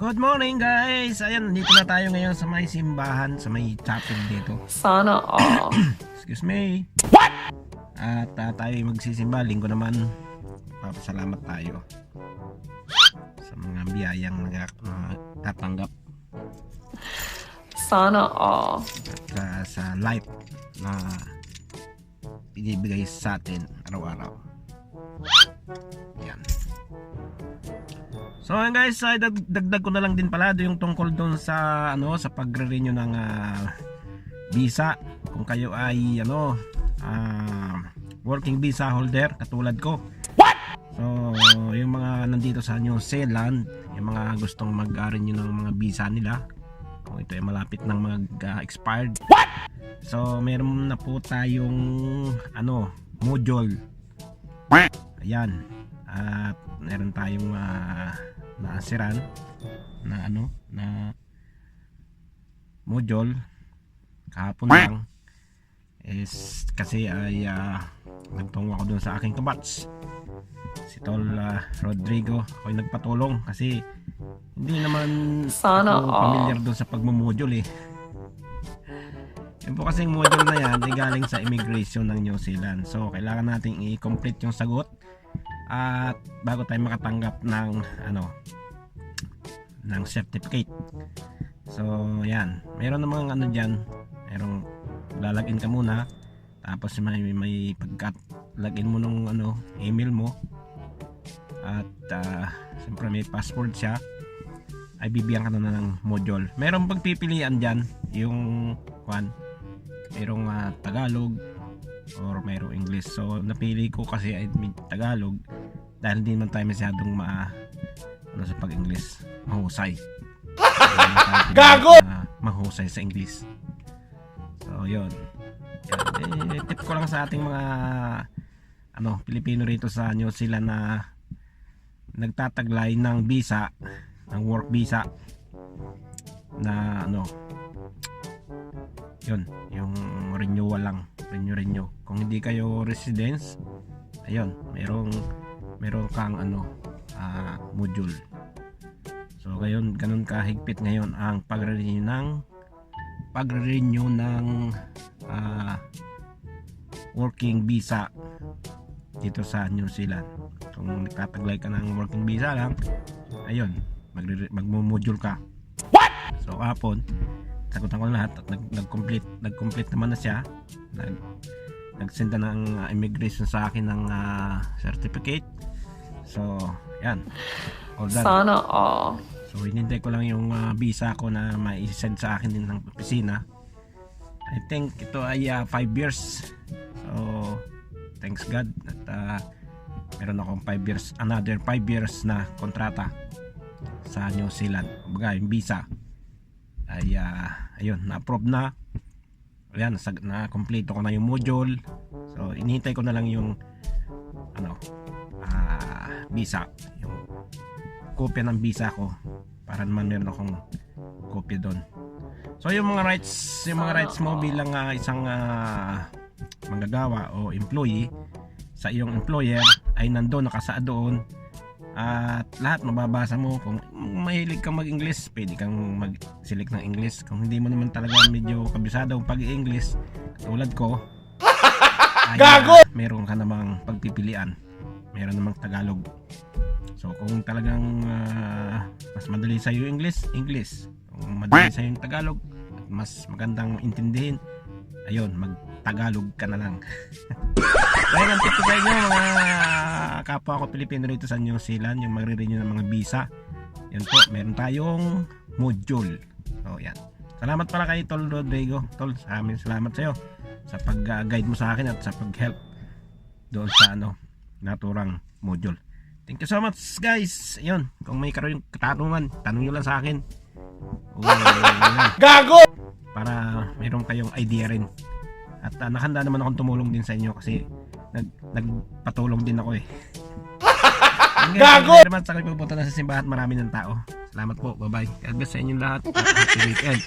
Good morning guys! Ayan, dito na tayo ngayon sa may simbahan, sa may chapel dito. Sana all. Excuse me. What? At uh, tayo magsisimba, linggo naman. Papasalamat tayo sa mga biyayang natatanggap Sana all. sa, sa life na binibigay sa atin araw-araw. So ayun guys, ay dag- dagdag ko na lang din pala do yung tungkol doon sa ano sa pagre-renew ng ah, visa kung kayo ay ano ah, working visa holder katulad ko. So yung mga nandito sa New Zealand, yung mga gustong mag-renew ng mga visa nila, kung ito ay malapit ng mag-expired. So meron na po tayong ano module. Ayan. At meron tayong uh, naasiran na ano na module. Kahapon lang. Is kasi ay uh, nagtungo ako dun sa aking kabats. Si Tol ah, Rodrigo ako'y nagpatulong kasi hindi naman Sana ako familiar dun sa pagmumodule eh. Yun po kasing module na yan ay galing sa immigration ng New Zealand. So kailangan nating i-complete yung sagot at bago tayo makatanggap ng ano ng certificate. So yan. Meron namang ano dyan. Merong lalagin ka muna. Tapos may may pagkat lagin mo nung ano email mo. At uh, siyempre may password siya. Ay bibigyan ka na ng module. Merong pagpipilian dyan. Yung kwan merong ah, Tagalog or mayroong English. So, napili ko kasi ay Tagalog dahil hindi man tayo masyadong ma ano sa pag-English. Mahusay. Gago! mahusay sa English. So, yun. Yan. Eh, tip ko lang sa ating mga ano, Pilipino rito sa New Zealand na nagtataglay ng visa, ng work visa na ano, yun, yung renewal lang renew renew kung hindi kayo residence ayun merong meron kang ano ah, module so ngayon ganun kahigpit ngayon ang pagre-renew ng pagre-renew ng ah, working visa dito sa New Zealand. Kung nagtataglay ka ng working visa lang ayun magmo-module ka. So hapon sagutan ko lahat at nag, nag-complete nag-complete naman na siya. Nag nagsenda ng uh, immigration sa akin ng uh, certificate so yan. All done. Sana all. so hinintay ko lang yung uh, visa ko na ma-send sa akin din ng opisina. I think ito ay 5 years. So thanks God at uh, meron akong 5 years another 5 years na kontrata sa New Zealand. Kumbaga yung visa ay ah, ayun na-approve na. Ayan na-complete ko na yung module. So inihintay ko na lang yung ano ah, visa. Yung kopya ng visa ko para naman meron akong kopya doon. So yung mga rights yung mga rights mo bilang ah, isang ah, manggagawa o employee sa iyong employer ay nandoon nakasaad doon. At lahat mababasa mo. Kung mahilig kang mag-English pwede kang mag-select ng English. Kung hindi mo naman talaga medyo kabisado ang pag-English tulad ko ay ah, meron ka namang pagpipilian meron namang Tagalog so kung talagang ah, mas madali sa iyo English English kung madali sa iyo Tagalog at mas magandang intindihin ayun mag Tagalog ka na lang Kaya ang tip ko sa inyo mga kapwa ko Pilipino rito sa New Zealand yung magre-renew ng mga visa. Yan po, meron tayong module. So yan. Salamat pala kay Tol Rodrigo. Tol, sa amin salamat sa iyo sa pag-guide mo sa akin at sa pag-help doon sa ano, naturang module. Thank you so much guys. Ayun, kung may karoon katanungan, tanong nyo lang sa akin. O. Gago! para mayroon kayong idea rin. At ah, nakahanda naman akong tumulong din sa inyo kasi nag, nagpatulong din ako eh. Gago! Naman sa kayo pupunta na sa simbahan marami ng tao. Salamat po. Bye-bye. God bless sa inyong lahat. Happy weekend.